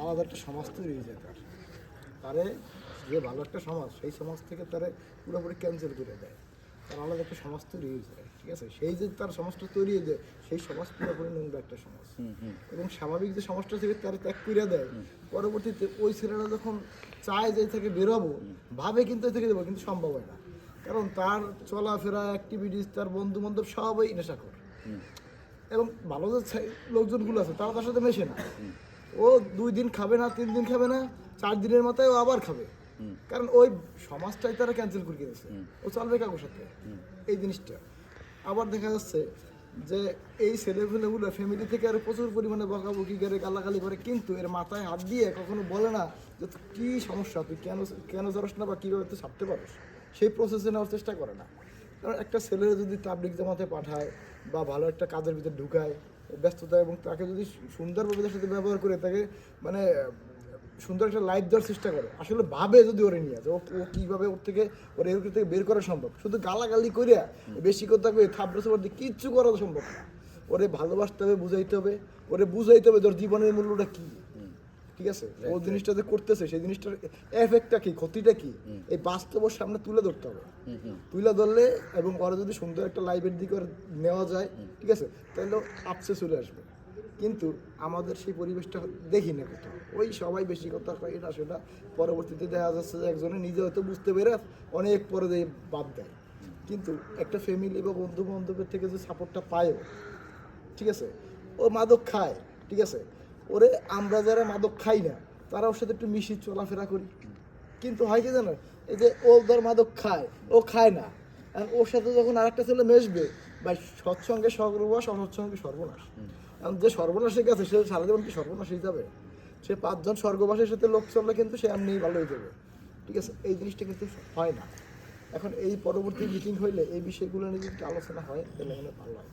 আলাদা একটা সমাজ তৈরি হয়ে যায় তার। তারে যে ভালো একটা সমাজ সেই সমাজ থেকে তারে পুরোপুরি ক্যান্সেল করে দেয়। তার আলাদা একটা সমাজ তৈরি হয়ে যায় ঠিক আছে? সেই যে তার সমাজটা তৈরি হয়ে যায় সেই সমাজ পুরোপুরি নোংরা একটা সমাজ। এবং স্বাভাবিক যে সমাজটা থেকে তারা ত্যাগ করে দেয়। পরবর্তীতে ওই ছেলেরা যখন চায় যে থেকে বেরোবো ভাবে কিন্তু থেকে দেবো কিন্তু সম্ভব হয় না। কারণ তার চলাফেরা অ্যাক্টিভিটিস তার বন্ধু বান্ধব সবাই নেশাখোর। এবং ভালো যে লোকজনগুলো আছে তারা তার সাথে মেশে না। ও দুই দিন খাবে না তিন দিন খাবে না চার দিনের মাথায় ও আবার খাবে। কারণ ওই সমাজটাই তারা ক্যান্সেল করে দিয়েছে। ও চলবে কাকুর সাথে। এই জিনিসটা। আবার দেখা যাচ্ছে যে এই ছেলেপেলেগুলো ফ্যামিলি থেকে আর প্রচুর পরিমাণে বকাবকি করে গালাগালি করে কিন্তু এর মাথায় হাত দিয়ে কখনো বলে না যে কী সমস্যা তুই কেন কেন জড়স না বা কীভাবে তুই ছাড়তে পারিস? সেই প্রসেসে নেওয়ার চেষ্টা করে না। কারণ একটা ছেলের যদি তাবলিক জামাতে পাঠায় বা ভালো একটা কাজের ভিতরে ঢুকায় ব্যস্ততা এবং তাকে যদি সুন্দরভাবে তার সাথে ব্যবহার করে তাকে মানে সুন্দর একটা লাইফ দেওয়ার চেষ্টা করে। আসলে ভাবে যদি ওরে নিয়ে যে ও কীভাবে ওর থেকে, ওর এরকম থেকে বের করা সম্ভব? শুধু গালাগালি করিয়া বেশি কথা কই থাপড়ে দিয়ে কিচ্ছু করা সম্ভব না। ওরে ভালোবাসতে হবে, বুঝাইতে হবে। ওরে বুঝাইতে হবে তোর জীবনের মূল্যটা কী? ঠিক আছে? ও জিনিসটা যে করতেছে সেই জিনিসটার এফেক্টটা কি? ক্ষতিটা কি? এই বাস্তব সামনে তুলে ধরতে হবে। তুলে ধরলে এবং ওরা যদি সুন্দর একটা লাইফের দিকে নেওয়া যায় ঠিক আছে? তাহলে আপসে চলে আসবে। কিন্তু আমাদের সেই পরিবেশটা দেখি না কোথাও। ওই সবাই বেশি কথা কয় এটা সেটা পরবর্তীতে দেখা যাচ্ছে যে একজনে নিজে হয়তো বুঝতে পেরে অনেক পরে দিয়ে বাদ দেয়। কিন্তু একটা ফ্যামিলি বা বন্ধু বান্ধবের থেকে যে সাপোর্টটা পায়ও ঠিক আছে? ও মাদক খায় ঠিক আছে? ওরে আমরা যারা মাদক খাই না তারা ওর সাথে একটু মিশি চলাফেরা করি। কিন্তু হয় কি জানো? এই যে ও ধর মাদক খায়, ও খায় না। ওর সাথে যখন আরেকটা ছেলে মেশবে বা সৎসঙ্গে সর্বনাশ, অসৎসঙ্গে সর্বনাশ। এখন যে সর্বনাশে গেছে সে সারা জীবন কি সর্বনাশ হয়ে যাবে? সে পাঁচজন স্বর্গবাসের সাথে লোক চললে কিন্তু সে এমনিই ভালো হয়ে যাবে। ঠিক আছে? এই জিনিসটা কিন্তু হয় না। এখন এই পরবর্তী মিটিং হইলে এই বিষয়গুলো নিয়ে যদি আলোচনা হয়, তাহলে ভালো হয়।